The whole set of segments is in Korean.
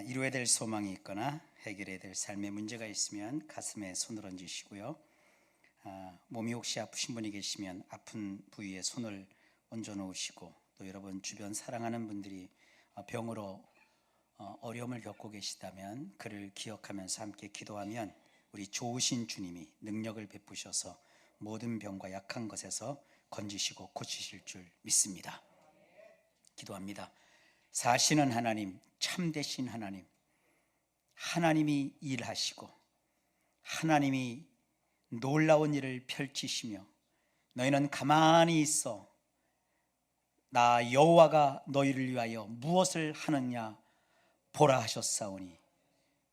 아, 이루어야 될 소망이 있거나 해결해야 될 삶의 문제가 있으면 가슴에 손을 얹으시고요. 아, 몸이 혹시 아프신 분이 계시면 아픈 부위에 손을 얹어 놓으시고 또 여러분 주변 사랑하는 분들이 어, 병으로 어, 어려움을 겪고 계시다면 그를 기억하면서 함께 기도하면 우리 좋으신 주님이 능력을 베푸셔서 모든 병과 약한 것에서 건지시고 고치실 줄 믿습니다. 기도합니다. 사시는 하나님, 참되신 하나님, 하나님이 일하시고 하나님이 놀라운 일을 펼치시며 너희는 가만히 있어 나 여호와가 너희를 위하여 무엇을 하느냐 보라 하셨사오니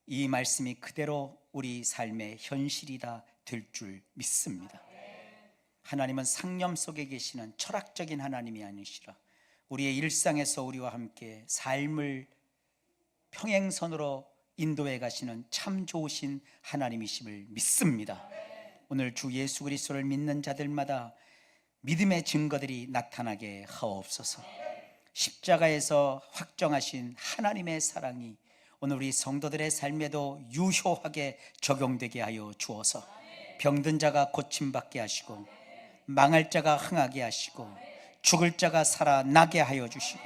이 말씀이 그대로 우리 삶의 현실이다 될 줄 믿습니다. 하나님은 상념 속에 계시는 철학적인 하나님이 아니시라 우리의 일상에서 우리와 함께 삶을 평행선으로 인도해 가시는 참 좋으신 하나님이심을 믿습니다. 오늘 주 예수 그리스도를 믿는 자들마다 믿음의 증거들이 나타나게 하옵소서. 십자가에서 확정하신 하나님의 사랑이 오늘 우리 성도들의 삶에도 유효하게 적용되게 하여 주어서 병든 자가 고침받게 하시고 망할 자가 흥하게 하시고 죽을 자가 살아나게 하여 주시고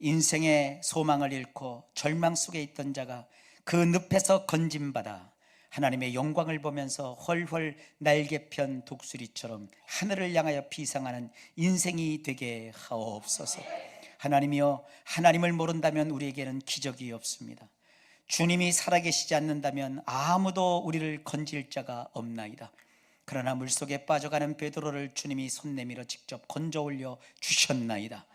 인생의 소망을 잃고 절망 속에 있던 자가 그 늪에서 건짐받아 하나님의 영광을 보면서 헐헐 날개 편 독수리처럼 하늘을 향하여 비상하는 인생이 되게 하옵소서. 하나님이여 하나님을 모른다면 우리에게는 기적이 없습니다. 주님이 살아계시지 않는다면 아무도 우리를 건질 자가 없나이다. 그러나 물속에 빠져가는 베드로를 주님이 손 내밀어 직접 건져 올려 주셨나이다.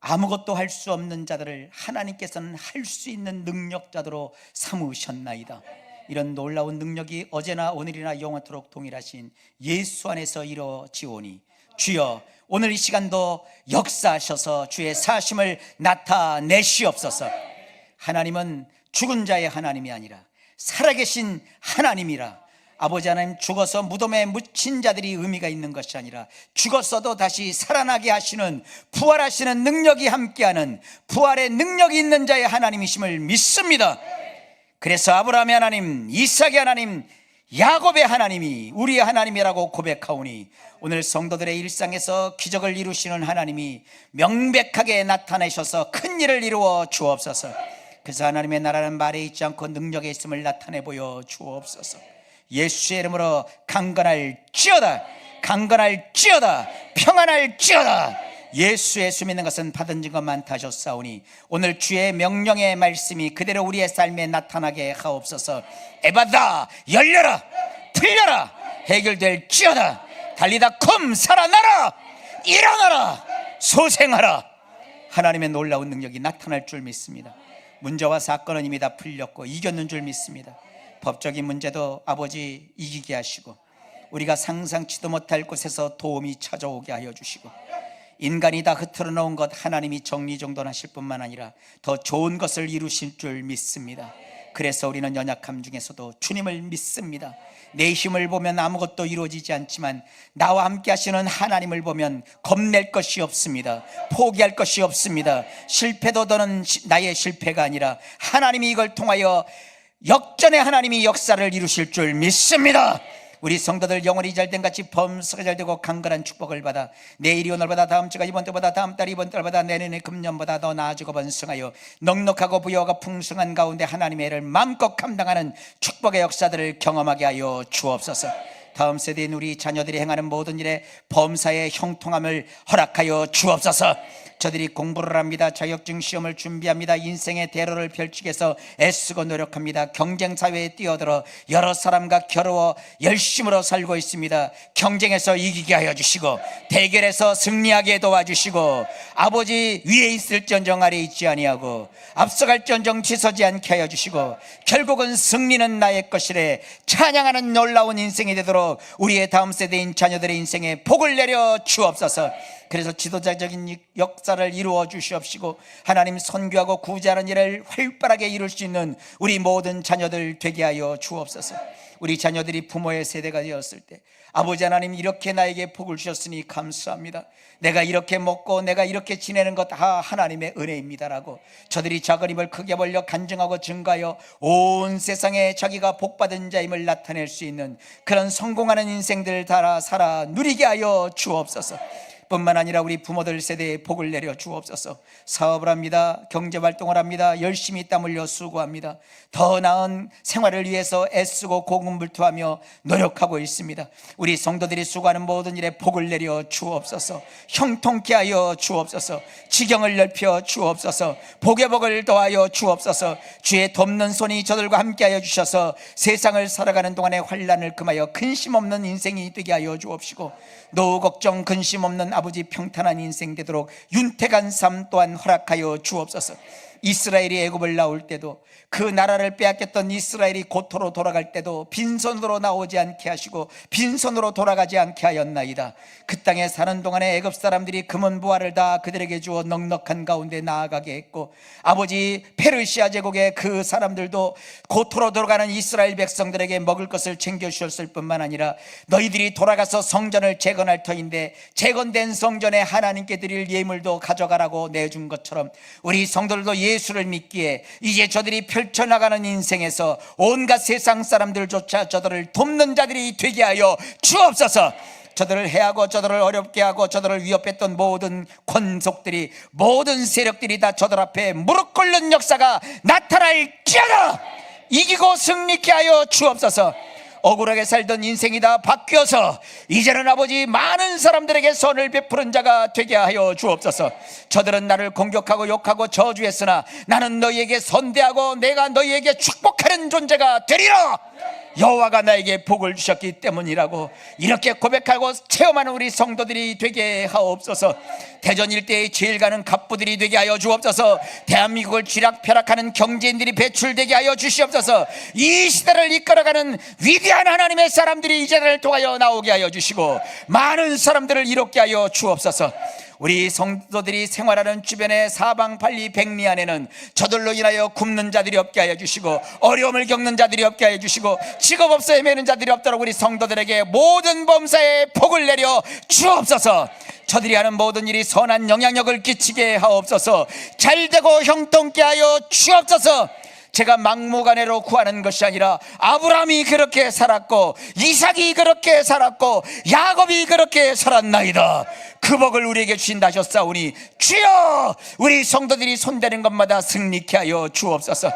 아무것도 할 수 없는 자들을 하나님께서는 할 수 있는 능력자들로 삼으셨나이다. 이런 놀라운 능력이 어제나 오늘이나 영원토록 동일하신 예수 안에서 이루어지오니 주여 오늘 이 시간도 역사하셔서 주의 사심을 나타내시옵소서. 하나님은 죽은 자의 하나님이 아니라 살아계신 하나님이라. 아버지 하나님 죽어서 무덤에 묻힌 자들이 의미가 있는 것이 아니라 죽었어도 다시 살아나게 하시는 부활하시는 능력이 함께하는 부활의 능력이 있는 자의 하나님이심을 믿습니다. 그래서 아브라함의 하나님, 이삭의 하나님, 야곱의 하나님이 우리의 하나님이라고 고백하오니 오늘 성도들의 일상에서 기적을 이루시는 하나님이 명백하게 나타내셔서 큰 일을 이루어 주옵소서. 그래서 하나님의 나라는 말에 있지 않고 능력에 있음을 나타내 보여 주옵소서. 예수의 이름으로 강건할지어다, 강건할지어다, 평안할지어다. 예수의 수 믿는 것은 받은 증거 많다 하셨사오니 오늘 주의 명령의 말씀이 그대로 우리의 삶에 나타나게 하옵소서. 에바다 열려라 틀려라 해결될지어다. 달리다 컴 살아나라 일어나라 소생하라. 하나님의 놀라운 능력이 나타날 줄 믿습니다. 문제와 사건은 이미 다 풀렸고 이겼는 줄 믿습니다 법적인 문제도 아버지 이기게 하시고 우리가 상상치도 못할 곳에서 도움이 찾아오게 하여 주시고 인간이 다 흐트러 놓은 것 하나님이 정리정돈하실 뿐만 아니라 더 좋은 것을 이루실 줄 믿습니다. 그래서 우리는 연약함 중에서도 주님을 믿습니다. 내 힘을 보면 아무것도 이루어지지 않지만 나와 함께 하시는 하나님을 보면 겁낼 것이 없습니다. 포기할 것이 없습니다. 실패도 더는 나의 실패가 아니라 하나님이 이걸 통하여 역전의 하나님이 역사를 이루실 줄 믿습니다. 우리 성도들 영혼이 잘된 같이 범사가 잘되고 강건한 축복을 받아 내일이 오늘보다 다음 주가 이번 때보다 다음 달 이번 달보다 내년에 금년보다 더 나아지고 번성하여 넉넉하고 부여가 풍성한 가운데 하나님의 애를 마음껏 감당하는 축복의 역사들을 경험하게 하여 주옵소서. 다음 세대인 우리 자녀들이 행하는 모든 일에 범사의 형통함을 허락하여 주옵소서. 저들이 공부를 합니다. 자격증 시험을 준비합니다. 인생의 대로를 펼치기 위해서 애쓰고 노력합니다. 경쟁 사회에 뛰어들어 여러 사람과 겨루어 열심으로 살고 있습니다. 경쟁에서 이기게 하여 주시고 대결에서 승리하게 도와주시고 아버지 위에 있을전정 아래 있지 아니하고 앞서갈전정 지서지 않게 하여 주시고 결국은 승리는 나의 것이래 찬양하는 놀라운 인생이 되도록 우리의 다음 세대인 자녀들의 인생에 복을 내려 주옵소서. 그래서 지도자적인 이- 역사를 이루어 주시옵시고 하나님 선교하고 구제하는 일을 활발하게 이룰 수 있는 우리 모든 자녀들 되게 하여 주옵소서. 우리 자녀들이 부모의 세대가 되었을 때 아버지 하나님 이렇게 나에게 복을 주셨으니 감사합니다. 내가 이렇게 먹고 내가 이렇게 지내는 것 다 하나님의 은혜입니다라고 저들이 작은 입을 크게 벌려 간증하고 증가하여 온 세상에 자기가 복받은 자임을 나타낼 수 있는 그런 성공하는 인생들 달아 살아 누리게 하여 주옵소서. 뿐만 아니라 우리 부모들 세대에 복을 내려 주옵소서. 사업을 합니다. 경제 활동을 합니다. 열심히 땀 흘려 수고합니다. 더 나은 생활을 위해서 애쓰고 고군분투하며 노력하고 있습니다. 우리 성도들이 수고하는 모든 일에 복을 내려 주옵소서. 형통케 하여 주옵소서. 지경을 넓혀 주옵소서. 복의 복을 더하여 주옵소서. 주의 돕는 손이 저들과 함께하여 주셔서 세상을 살아가는 동안에 환란을 금하여 근심 없는 인생이 되게 하여 주옵시고 노후 걱정 근심 없는 아버지 평탄한 인생 되도록 윤택한 삶 또한 허락하여 주옵소서. 이스라엘이 애굽을 나올 때도 그 나라를 빼앗겼던 이스라엘이 고토로 돌아갈 때도 빈손으로 나오지 않게 하시고 빈손으로 돌아가지 않게 하였나이다. 그 땅에 사는 동안에 애굽 사람들이 금은 부화를 다 그들에게 주어 넉넉한 가운데 나아가게 했고 아버지 페르시아 제국의 그 사람들도 고토로 돌아가는 이스라엘 백성들에게 먹을 것을 챙겨 주셨을 뿐만 아니라 너희들이 돌아가서 성전을 재건할 터인데 재건된 성전에 하나님께 드릴 예물도 가져가라고 내준 것처럼 우리 성도들도 예 수를 믿기에 이제 저들이 펼쳐나가는 인생에서 온갖 세상 사람들조차 저들을 돕는 자들이 되게 하여 주옵소서. 저들을 해하고 저들을 어렵게 하고 저들을 위협했던 모든 권속들이 모든 세력들이 다 저들 앞에 무릎 꿇는 역사가 나타날지어다 이기고 승리케 하여 주옵소서 억울하게 살던 인생이 다 바뀌어서 이제는 아버지 많은 사람들에게 선을 베푸는 자가 되게 하여 주옵소서. 저들은 나를 공격하고 욕하고 저주했으나 나는 너희에게 선대하고 내가 너희에게 축복하는 존재가 되리라 여호와가 나에게 복을 주셨기 때문이라고 이렇게 고백하고 체험하는 우리 성도들이 되게 하옵소서. 대전 일대의 제일 가는 갑부들이 되게 하여 주옵소서. 대한민국을 쥐락펴락하는 경제인들이 배출되게 하여 주시옵소서. 이 시대를 이끌어가는 위대한 하나님의 사람들이 이 자리를 통하여 나오게 하여 주시고 많은 사람들을 이롭게 하여 주옵소서. 우리 성도들이 생활하는 주변의 사방팔리 백리 안에는 저들로 인하여 굶는 자들이 없게 하여 주시고 어려움을 겪는 자들이 없게 하여 주시고 직업 없어 헤매는 자들이 없도록 우리 성도들에게 모든 범사에 복을 내려 주옵소서. 저들이 하는 모든 일이 선한 영향력을 끼치게 하옵소서. 잘되고 형통케 하여 주옵소서 제가 막무가내로 구하는 것이 아니라 아브라함이 그렇게 살았고 이삭이 그렇게 살았고 야곱이 그렇게 살았나이다. 그 복을 우리에게 주신다 하셨사오니 주여 우리 성도들이 손대는 것마다 승리케 하여 주옵소서.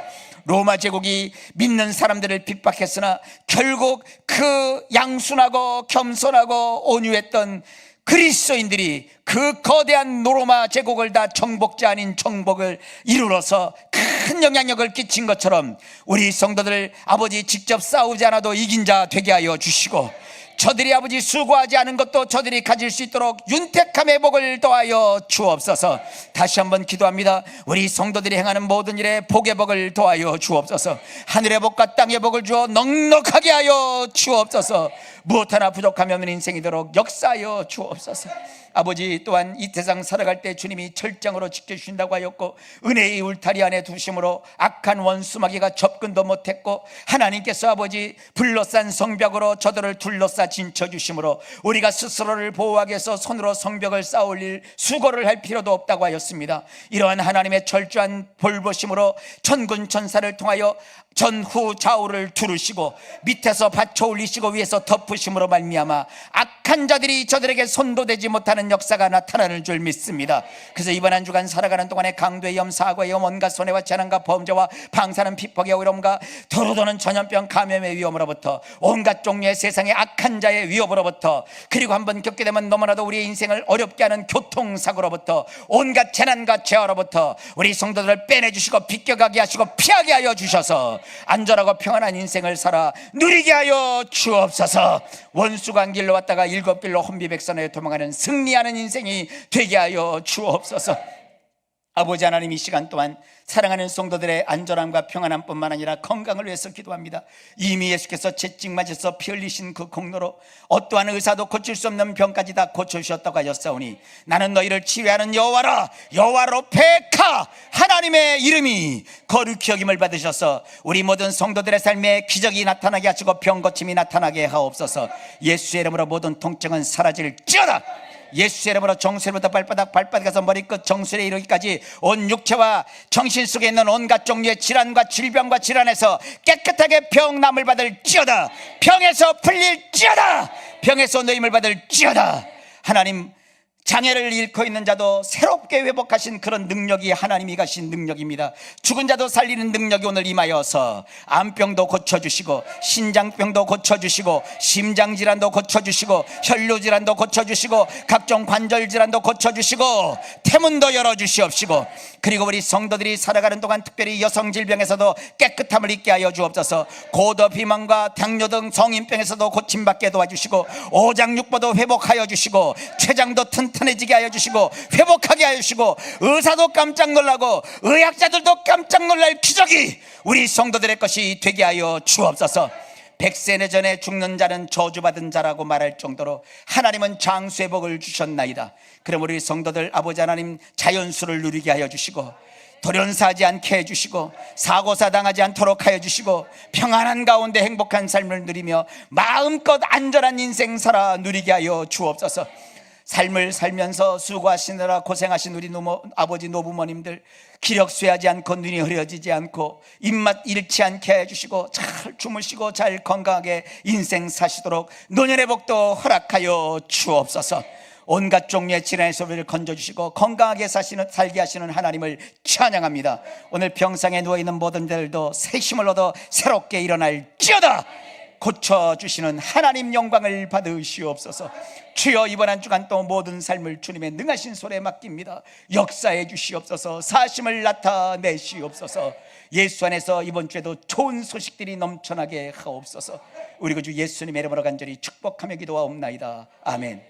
로마 제국이 믿는 사람들을 핍박했으나 결국 그 양순하고 겸손하고 온유했던 그리스도인들이 그 거대한 노로마 제국을 다 정복자 아닌 정복을 이루어서 큰 영향력을 끼친 것처럼 우리 성도들 아버지 직접 싸우지 않아도 이긴 자 되게 하여 주시고 저들이 아버지 수고하지 않은 것도 저들이 가질 수 있도록 윤택함의 복을 더하여 주옵소서. 다시 한번 기도합니다. 우리 성도들이 행하는 모든 일에 복의 복을 더하여 주옵소서. 하늘의 복과 땅의 복을 주어 넉넉하게 하여 주옵소서. 무엇 하나 없는 인생이도록 역사하여 주옵소서 아버지 또한 이 세상 살아갈 때 주님이 철장으로 지켜주신다고 하였고 은혜의 울타리 안에 두심으로 악한 원수 마귀가 접근도 못했고 하나님께서 아버지 불러싼 성벽으로 저들을 둘러싸 진쳐주심으로 우리가 스스로를 보호하기 위해서 손으로 성벽을 쌓아올릴 수고를 할 필요도 없다고 하였습니다. 이러한 하나님의 철저한 볼보심으로 천군 천사를 통하여 전후 좌우를 두르시고 밑에서 받쳐 올리시고 위에서 덮으심으로 말미암아 악한 자들이 저들에게 손도 대지 못하는 역사가 나타나는 줄 믿습니다. 그래서 이번 한 주간 살아가는 동안에 강도의 염, 사고의 염, 온갖 손해와 재난과 범죄와 방사능 핍박의 어려움과 도로도는 전염병 감염의 위험으로부터 온갖 종류의 세상의 악한 자의 위협으로부터 그리고 한번 겪게 되면 너무나도 우리의 인생을 어렵게 하는 교통사고로부터 온갖 재난과 재화로부터 우리 성도들을 빼내주시고 비껴가게 하시고 피하게 하여 주셔서 안전하고 평안한 인생을 살아 누리게 하여 주옵소서 원수가 한 길로 왔다가 일곱 길로 혼비백산에 도망하는 승리 하는 인생이 되게 하여 주옵소서. 아버지 하나님 이 시간 동안 사랑하는 성도들의 안전함과 평안함뿐만 아니라 건강을 위해서 기도합니다. 이미 예수께서 채찍 맞아서 피 흘리신 그 공로로 어떠한 의사도 고칠 수 없는 병까지 다 고쳐주셨다고 하셨사오니 나는 너희를 치유하는 여호와라 여호와로 페카 하나님의 이름이 거룩히 여김을 받으셔서 우리 모든 성도들의 삶에 기적이 나타나게 하시고 병 고침이 나타나게 하옵소서. 예수의 이름으로 모든 통증은 사라질지어다 예수의 이름으로 정수리부터 발바닥 발바닥에서 머리끝 정수리에 이르기까지 온 육체와 정신 속에 있는 온갖 종류의 질환과 질병과 질환에서 깨끗하게 병남을 받을지어다. 병에서 풀릴지어다. 병에서 노임을 받을지어다. 하나님 장애를 잃고 있는 자도 새롭게 회복하신 그런 능력이 하나님이 가신 능력입니다. 죽은 자도 살리는 능력이 오늘 임하여서 암병도 고쳐주시고 신장병도 고쳐주시고 심장질환도 고쳐주시고 혈류질환도 고쳐주시고 각종 관절질환도 고쳐주시고 태문도 열어주시옵시고 그리고 우리 성도들이 살아가는 동안 특별히 여성 질병에서도 깨끗함을 있게 하여 주옵소서 고도 비만과 당뇨 등 성인병에서도 고침받게 도와주시고 오장육부도 회복하여 주시고 췌장도 튼튼 해지게 하여 주시고 회복하게 하여 주시고 의사도 깜짝 놀라고 의학자들도 깜짝 놀랄 기적이 우리 성도들의 것이 되게 하여 주옵소서. 백세내 전에 죽는 자는 저주받은 자라고 말할 정도로 하나님은 장수의 복을 주셨나이다. 그럼 우리 성도들 아버지 하나님 자연수를 누리게 하여 주시고 돌연사하지 않게 해주시고 사고사 당하지 않도록 하여 주시고 평안한 가운데 행복한 삶을 누리며 마음껏 안전한 인생 살아 누리게 하여 주옵소서 삶을 살면서 수고하시느라 고생하신 우리 노모, 아버지 노부모님들 기력 쇠하지 않고 눈이 흐려지지 않고 입맛 잃지 않게 해주시고 잘 주무시고 잘 건강하게 인생 사시도록 노년의 복도 허락하여 주옵소서. 온갖 종류의 질환의 소비를 건져주시고 건강하게 사시는, 살게 하시는 하나님을 찬양합니다. 오늘 병상에 누워있는 모든 들도 새 힘을 얻어 새롭게 일어날 지어다 고쳐주시는 하나님 영광을 받으시옵소서. 주여 이번 한 주간 또 모든 삶을 주님의 능하신 손에 맡깁니다. 역사해 주시옵소서. 사심을 나타내시옵소서. 예수 안에서 이번 주에도 좋은 소식들이 넘쳐나게 하옵소서. 우리 구주 예수님의 이름으로 간절히 축복하며 기도하옵나이다. 아멘